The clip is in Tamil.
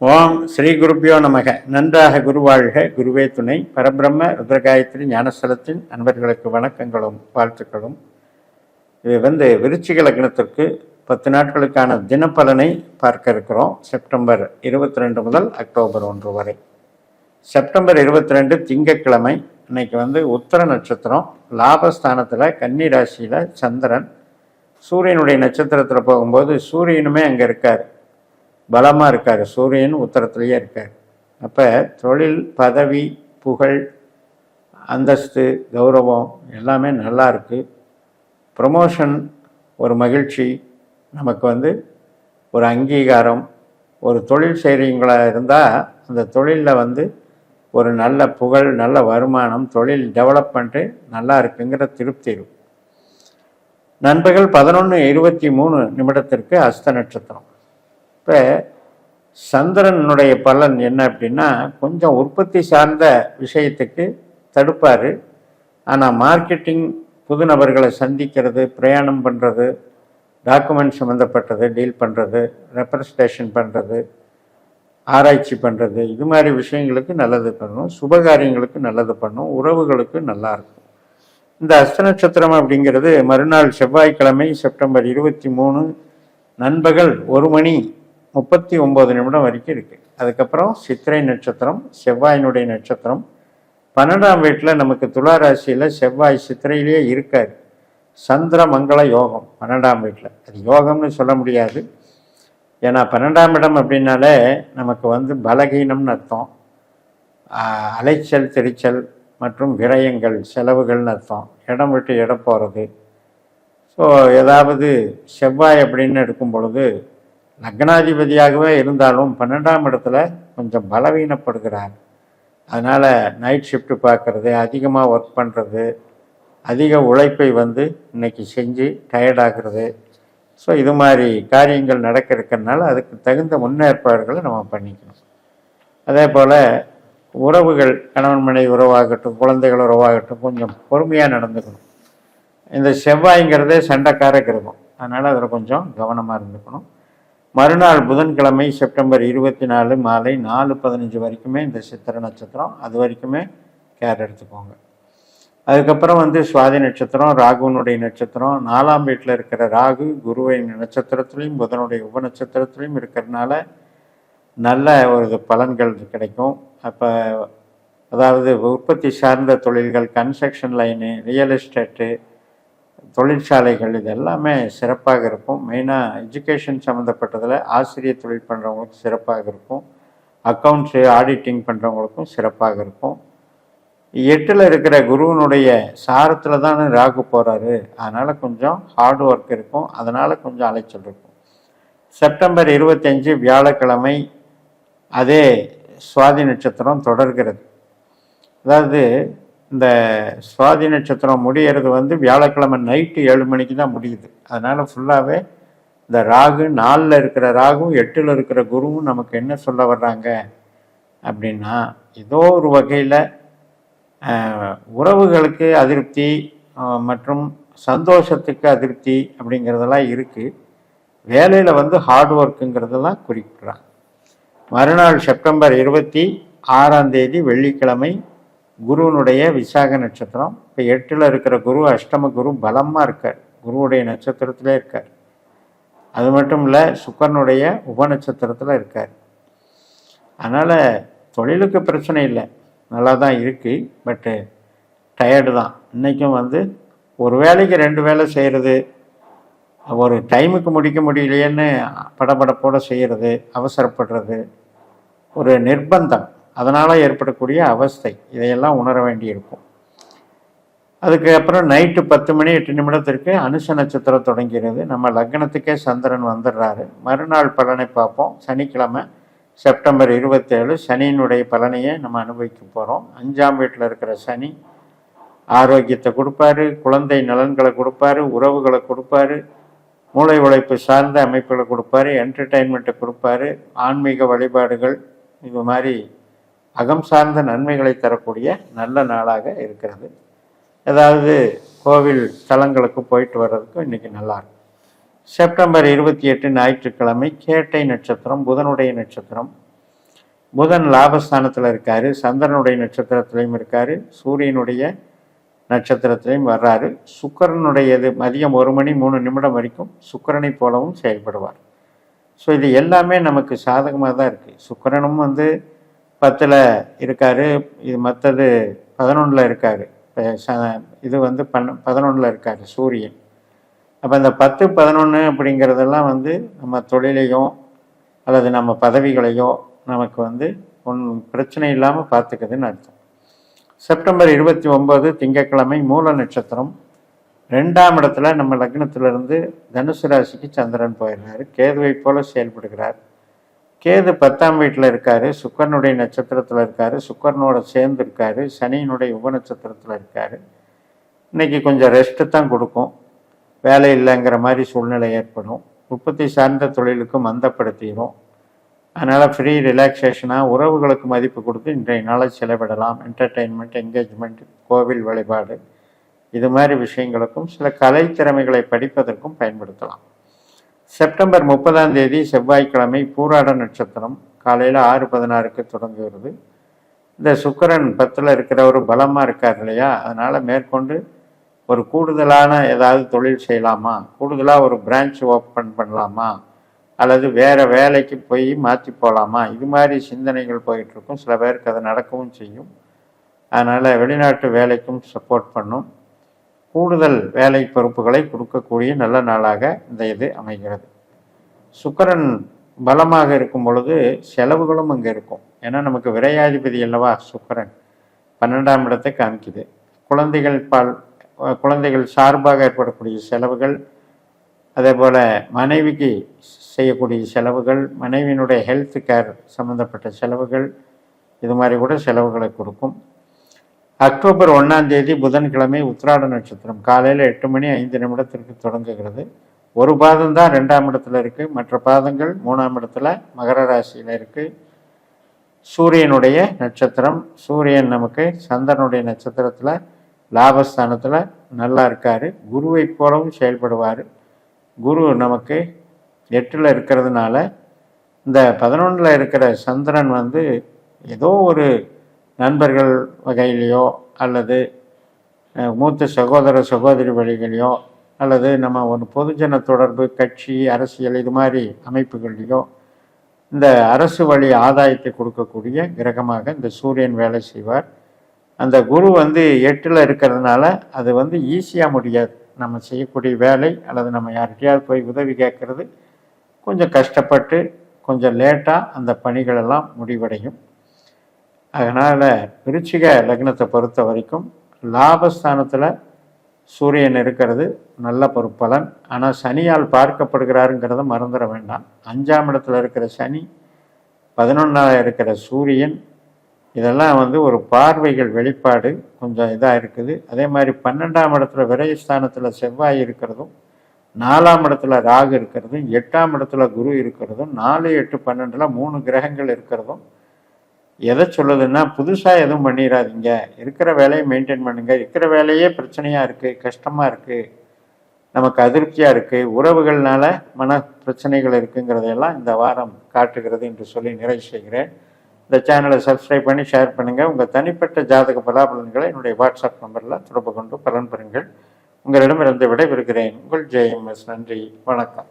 ஓம் ஸ்ரீ குருப்பியோ நமக. நன்றாக குருவாழ்க. குருவே துணை. பரபிரம்ம ருத்ரகாயத்ரி ஞானஸ்தலத்தின் அன்பர்களுக்கு வணக்கங்களும் வாழ்த்துக்களும். இது வந்து விருச்சிக லக்னத்திற்கு பத்து நாட்களுக்கான தினப்பலனை பார்க்க இருக்கிறோம். செப்டம்பர் இருபத்தி ரெண்டு முதல் அக்டோபர் ஒன்று வரை. செப்டம்பர் இருபத்தி ரெண்டு திங்கட்கிழமை இன்னைக்கு வந்து உத்தர நட்சத்திரம். லாபஸ்தானத்தில் கன்னி ராசியில் சந்திரன். சூரியனுடைய நட்சத்திரத்தில் போகும்போது சூரியனுமே அங்கே இருக்கார். பலமாக இருக்கார். சூரியன் உத்தரத்துலேயே இருக்கார். அப்போ தொழில் பதவி புகழ் அந்தஸ்து கௌரவம் எல்லாமே நல்லா இருக்குது ப்ரமோஷன் ஒரு மகிழ்ச்சி நமக்கு வந்து ஒரு அங்கீகாரம் ஒரு தொழில் செய்கிறீங்களா இருந்தால் அந்த தொழிலில் வந்து ஒரு நல்ல புகழ் நல்ல வருமானம் தொழில் டெவலப்மெண்ட்டு நல்லா இருக்குங்கிற திருப்தி இருக்கும். நண்பர்கள் பதினொன்று இருபத்தி மூணு நிமிடத்திற்கு அஸ்த நட்சத்திரம். இப்போ சந்திரனுடைய பலன் என்ன அப்படின்னா கொஞ்சம் உற்பத்தி சார்ந்த விஷயத்துக்கு தடுப்பார். ஆனால் மார்க்கெட்டிங் புது நபர்களை சந்திக்கிறது பிரயாணம் பண்ணுறது டாக்குமெண்ட் சம்மந்தப்பட்டது டீல் பண்ணுறது ரெப்ரஸன்டேஷன் பண்ணுறது ஆராய்ச்சி பண்ணுறது இது மாதிரி விஷயங்களுக்கு நல்லது பண்ணும். சுபகாரியங்களுக்கு நல்லது பண்ணும். உறவுகளுக்கு நல்லாயிருக்கும் இந்த அஸ்த நட்சத்திரம் அப்படிங்கிறது மறுநாள் செவ்வாய்க்கிழமை செப்டம்பர் இருபத்தி மூணு நண்பகல் ஒரு மணி முப்பத்தி ஒம்பது நிமிடம் வரைக்கும் இருக்குது அதுக்கப்புறம் சித்திரை நட்சத்திரம் செவ்வாயினுடைய நட்சத்திரம். பன்னெண்டாம் வீட்டில் நமக்கு துலா ராசியில் செவ்வாய் சித்திரையிலேயே இருக்கார். சந்திர மங்கள யோகம் பன்னெண்டாம் வீட்டில். அது யோகம்னு சொல்ல முடியாது. ஏன்னா பன்னெண்டாம் இடம் அப்படின்னாலே நமக்கு வந்து பலகீனம்னு அர்த்தம். அலைச்சல் திரிச்சல் மற்றும் விரயங்கள் செலவுகள்னு அர்த்தம். இடம் விட்டு இடம் போகிறது ஸோ ஏதாவது செவ்வாய் அப்படின்னு எடுக்கும் பொழுது லக்னாதிபதியாகவே இருந்தாலும் பன்னெண்டாம் இடத்துல கொஞ்சம் பலவீனப்படுகிறார். அதனால் நைட் ஷிஃப்ட்டு பார்க்குறது அதிகமாக ஒர்க் பண்ணுறது அதிக உழைப்பை வந்து இன்னைக்கு செஞ்சு டயர்டாகிறது ஸோ இது மாதிரி காரியங்கள் நடக்க இருக்கிறதுனால அதுக்கு தகுந்த முன்னேற்பாடுகளை நம்ம பண்ணிக்கணும். அதே போல் உறவுகள் கணவன் மனைவி உறவாகட்டும் குழந்தைகள் உறவாகட்டும் கொஞ்சம் பொறுமையாக நடந்துக்கணும். இந்த செவ்வாய்ங்கிறதே சண்டைக்கார கிரகம். அதனால் அதில் கொஞ்சம் கவனமாக இருந்துக்கணும். மறுநாள் புதன்கிழமை செப்டம்பர் இருபத்தி நாலு மாலை நாலு பதினஞ்சு வரைக்குமே இந்த சித்திர நட்சத்திரம். அது வரைக்குமே கேர் எடுத்துக்கோங்க. அதுக்கப்புறம் வந்து சுவாதி நட்சத்திரம் ராகுனுடைய நட்சத்திரம். நாலாம் வீட்டில் இருக்கிற ராகு குருவின் நட்சத்திரத்துலேயும் புதனுடைய உப நட்சத்திரத்துலேயும் இருக்கிறதுனால நல்ல ஒரு பலன்கள் கிடைக்கும். அப்போ அதாவது உற்பத்தி சார்ந்த தொழில்கள் கன்ஸ்ட்ரக்ஷன் லைனு ரியல் எஸ்டேட்டு தொழிற்சாலைகள் இது எல்லாமே சிறப்பாக இருக்கும். மெயினாக எஜுகேஷன் சம்மந்தப்பட்டதில் ஆசிரியர் தொழில் பண்ணுறவங்களுக்கு சிறப்பாக இருக்கும். அக்கௌண்ட்ஸு ஆடிட்டிங் பண்ணுறவங்களுக்கும் சிறப்பாக இருக்கும். எட்டில் இருக்கிற குருவனுடைய சாரத்தில் தான் ராகு போகிறாரு அதனால் கொஞ்சம் ஹார்ட் ஒர்க் இருக்கும். அதனால் கொஞ்சம் அலைச்சல் இருக்கும். செப்டம்பர் இருபத்தஞ்சு வியாழக்கிழமை அதே சுவாதி நட்சத்திரம் தொடர்கிறது. அதாவது இந்த சுவாதி நட்சத்திரம் முடியறது வந்து வியாழக்கிழமை நைட்டு ஏழு மணிக்கு தான் முடியுது. அதனால் ஃபுல்லாகவே இந்த ராகு நாலில் இருக்கிற ராகும் எட்டில் இருக்கிற குருவும் நமக்கு என்ன சொல்ல வர்றாங்க அப்படின்னா ஏதோ ஒரு வகையில் உறவுகளுக்கு அதிருப்தி மற்றும் சந்தோஷத்துக்கு அதிருப்தி அப்படிங்கிறதெல்லாம் இருக்குது வேலையில் வந்து ஹார்ட் ஒர்க்குங்கிறதெல்லாம் குறிப்பிட்றாங்க. மறுநாள் செப்டம்பர் இருபத்தி ஆறாம் தேதி வெள்ளிக்கிழமை குருவனுடைய விசாக நட்சத்திரம். இப்போ எட்டில் இருக்கிற குரு அஷ்டம குரு பலமாக இருக்கார். குருவுடைய நட்சத்திரத்திலே இருக்கார். அது மட்டும் இல்லை சுக்கரனுடைய உப நட்சத்திரத்தில் இருக்கார். அதனால் தொழிலுக்கு பிரச்சனை இல்லை. நல்லா தான் இருக்குது பட்டு டயர்டு தான். இன்றைக்கும் வந்து ஒரு வேலைக்கு ரெண்டு வேலை செய்கிறது ஒரு டைமுக்கு முடிக்க முடியலையேன்னு படபடப்போடு செய்கிறது அவசரப்படுறது ஒரு நிர்பந்தம். அதனால் ஏற்படக்கூடிய அவஸ்தை. இதையெல்லாம் உணர வேண்டியிருக்கும். அதுக்கப்புறம் நைட்டு பத்து மணி எட்டு நிமிடத்திற்கு அனுச நட்சத்திரம் தொடங்கிறது. நம்ம லக்னத்துக்கே சந்திரன் வந்துடுறாரு. மறுநாள் பலனை பார்ப்போம். சனிக்கிழமை செப்டம்பர் இருபத்தேழு சனியினுடைய பலனையே நம்ம அனுபவிக்க போகிறோம் அஞ்சாம் வீட்டில் இருக்கிற சனி ஆரோக்கியத்தை கொடுப்பாரு குழந்தை நலன்களை கொடுப்பாரு உறவுகளை கொடுப்பாரு மூளை உழைப்பு சார்ந்த அமைப்புகளை கொடுப்பாரு என்டர்டெயின்மெண்ட்டை கொடுப்பாரு ஆன்மீக வழிபாடுகள் இது மாதிரி அகம் சார்ந்த நன்மைகளை தரக்கூடிய நல்ல நாளாக இருக்கிறது. ஏதாவது கோவில் ஸ்தலங்களுக்கு போயிட்டு வர்றதுக்கும் இன்றைக்கி நல்லாயிருக்கும் செப்டம்பர் இருபத்தி எட்டு ஞாயிற்றுக்கிழமை கேட்டை நட்சத்திரம் புதனுடைய நட்சத்திரம். புதன் லாபஸ்தானத்தில் இருக்கார் சந்திரனுடைய நட்சத்திரத்திலையும் இருக்கார் சூரியனுடைய நட்சத்திரத்திலையும் வர்றாரு. சுக்கரனுடையது மதியம் ஒரு மணி மூணு நிமிடம் வரைக்கும் சுக்கரனை போலவும் செயல்படுவார். ஸோ இது எல்லாமே நமக்கு சாதகமாக தான் இருக்குது சுக்கரனும் வந்து பத்தில் இருக்காரு இது மற்றது பதினொன்றில் இருக்காரு. ச- இது வந்து பன் பதினொன்றில் இருக்காரு சூரியன். அப்போ இந்த பத்து பதினொன்று அப்படிங்கிறதெல்லாம் வந்து நம்ம தொழிலையோ அல்லது நம்ம பதவிகளையோ நமக்கு வந்து ஒன்றும் பிரச்சனை இல்லாமல் பார்த்துக்குதுன்னு அர்த்தம். செப்டம்பர் இருபத்தி ஒம்பது திங்கட்கிழமை மூல நட்சத்திரம். ரெண்டாம் இடத்துல நம்ம லக்னத்திலிருந்து தனுசு ராசிக்கு சந்திரன் போயிடுறாரு. கேதுவை போல செயல்படுகிறார். கேது பத்தாம் வீட்டில் இருக்காரு சுக்கரனுடைய நட்சத்திரத்தில் இருக்காரு சுக்கரனோட சேர்ந்து இருக்காரு சனியினுடைய உப நட்சத்திரத்தில் இருக்காரு. இன்னைக்கு கொஞ்சம் ரெஸ்ட்டு தான் கொடுக்கும். வேலை இல்லைங்கிற மாதிரி சூழ்நிலை ஏற்படும். உற்பத்தி சார்ந்த தொழிலுக்கு மந்தப்படுத்திடும் அதனால் ஃப்ரீ ரிலாக்ஸேஷனாக உறவுகளுக்கு மதிப்பு கொடுத்து இன்றைய நாளை செலவிடலாம். என்டர்டெயின்மெண்ட் என்கேஜ்மெண்ட் கோவில் வழிபாடு இது மாதிரி விஷயங்களுக்கும் சில கலை திறமைகளை படிப்பதற்கும் பயன்படுத்தலாம். செப்டம்பர் முப்பதாம் தேதி செவ்வாய்க்கிழமை பூராட நட்சத்திரம் காலையில் ஆறு பதினாறுக்கு தொடங்குகிறது. இந்த சுக்கரன் பத்தில் இருக்கிறவர் பலமாக இருக்கார் இல்லையா? அதனால் மேற்கொண்டு ஒரு கூடுதலான ஏதாவது தொழில் செய்யலாமா? கூடுதலாக ஒரு பிரான்ச் ஓப்பன் பண்ணலாமா? அல்லது வேறு வேலைக்கு போய் மாற்றி போகலாமா இது மாதிரி சிந்தனைகள் போயிட்டுருக்கும். சில பேருக்கு அது நடக்கவும் செய்யும். அதனால் வெளிநாட்டு வேலைக்கும் சப்போர்ட் பண்ணும். கூடுதல் வேலை பொறுப்புகளை கொடுக்கக்கூடிய நல்ல நாளாக இந்த இது அமைகிறது. சுக்கரன் பலமாக இருக்கும் பொழுது செலவுகளும் அங்கே இருக்கும். ஏன்னா நமக்கு விரையாதிபதி அல்லவா சுக்கரன்? பன்னெண்டாம் இடத்தை காமிக்குது. குழந்தைகள் பால் குழந்தைகள் சார்பாக ஏற்படக்கூடிய செலவுகள் அதே போல் மனைவிக்கு செய்யக்கூடிய செலவுகள் மனைவியினுடைய ஹெல்த் கேர் சம்மந்தப்பட்ட செலவுகள் இது மாதிரி கூட செலவுகளை கொடுக்கும். அக்டோபர் ஒன்றாம் தேதி புதன்கிழமை உத்திராட நட்சத்திரம். காலையில் எட்டு மணி ஐந்து நிமிடத்திற்கு தொடங்குகிறது. ஒரு பாதம் தான் ரெண்டாம் இடத்துல இருக்குது மற்ற பாதங்கள் மூணாம் இடத்துல மகர ராசியில் இருக்குது சூரியனுடைய நட்சத்திரம். சூரியன் நமக்கு சந்திரனுடைய நட்சத்திரத்தில் லாபஸ்தானத்தில் நல்லா இருக்கார். குருவை போலவும் செயல்படுவார். குரு நமக்கு எட்டில் இருக்கிறதுனால இந்த பதினொன்றில் இருக்கிற சந்திரன் வந்து ஏதோ ஒரு நண்பர்கள் வகையிலையோ அல்லது மூத்த சகோதர சகோதரி வழிகளையோ அல்லது நம்ம ஒரு பொதுஜன தொடர்பு கட்சி அரசியல் இது மாதிரி அமைப்புகள்லையோ இந்த அரசு வழி ஆதாயத்தை கொடுக்கக்கூடிய கிரகமாக இந்த சூரியன் வேலை செய்வார். அந்த குரு வந்து எட்டில் இருக்கிறதுனால அது வந்து ஈஸியாக முடியாது. நம்ம செய்யக்கூடிய வேலை அல்லது நம்ம யார்கிட்டயாவது போய் உதவி கேட்கறது கொஞ்சம் கஷ்டப்பட்டு கொஞ்சம் லேட்டாக அந்த பணிகளெல்லாம் முடிவடையும். அதனால் விருச்சிக லக்னத்தை பொறுத்த வரைக்கும் லாபஸ்தானத்தில் சூரியன் இருக்கிறது நல்ல பொறுப்பலன். ஆனால் சனியால் பார்க்கப்படுகிறாருங்கிறத மறந்துட வேண்டாம். அஞ்சாம் இடத்துல இருக்கிற சனி பதினொன்றாவது இருக்கிற சூரியன் இதெல்லாம் வந்து ஒரு பார்வைகள் வெளிப்பாடு கொஞ்சம் இதாக இருக்குது. அதே மாதிரி பன்னெண்டாம் இடத்துல விரயஸ்தானத்தில் செவ்வாய் இருக்கிறதும் நாலாம் இடத்துல ராகு இருக்கிறதும் எட்டாம் இடத்துல குரு இருக்கிறதும் நாலு எட்டு பன்னெண்டில் மூணு கிரகங்கள் இருக்கிறதும் எதை சொல்லுதுன்னா புதுசாக எதுவும் பண்ணிடாதீங்க இருக்கிற வேலையை மெயின்டைன் பண்ணுங்கள் இருக்கிற வேலையே பிரச்சனையாக இருக்குது கஷ்டமாக இருக்குது நமக்கு அதிருப்தியாக இருக்குது உறவுகள்னால மன பிரச்சனைகள் இருக்குங்கிறதையெல்லாம் இந்த வாரம் காட்டுகிறது என்று சொல்லி நிறைவு செய்கிறேன். இந்த சேனலை சப்ஸ்கிரைப் பண்ணி ஷேர் பண்ணுங்கள் உங்கள் தனிப்பட்ட ஜாதக பலாபலன்களை என்னுடைய வாட்ஸ்அப் நம்பரில் தொடர்பு கொண்டு பலன் பெறுங்கள். உங்களிடமிருந்து விடைபெறுகிறேன். உங்கள் ஜெயம்எஸ். நன்றி. வணக்கம்.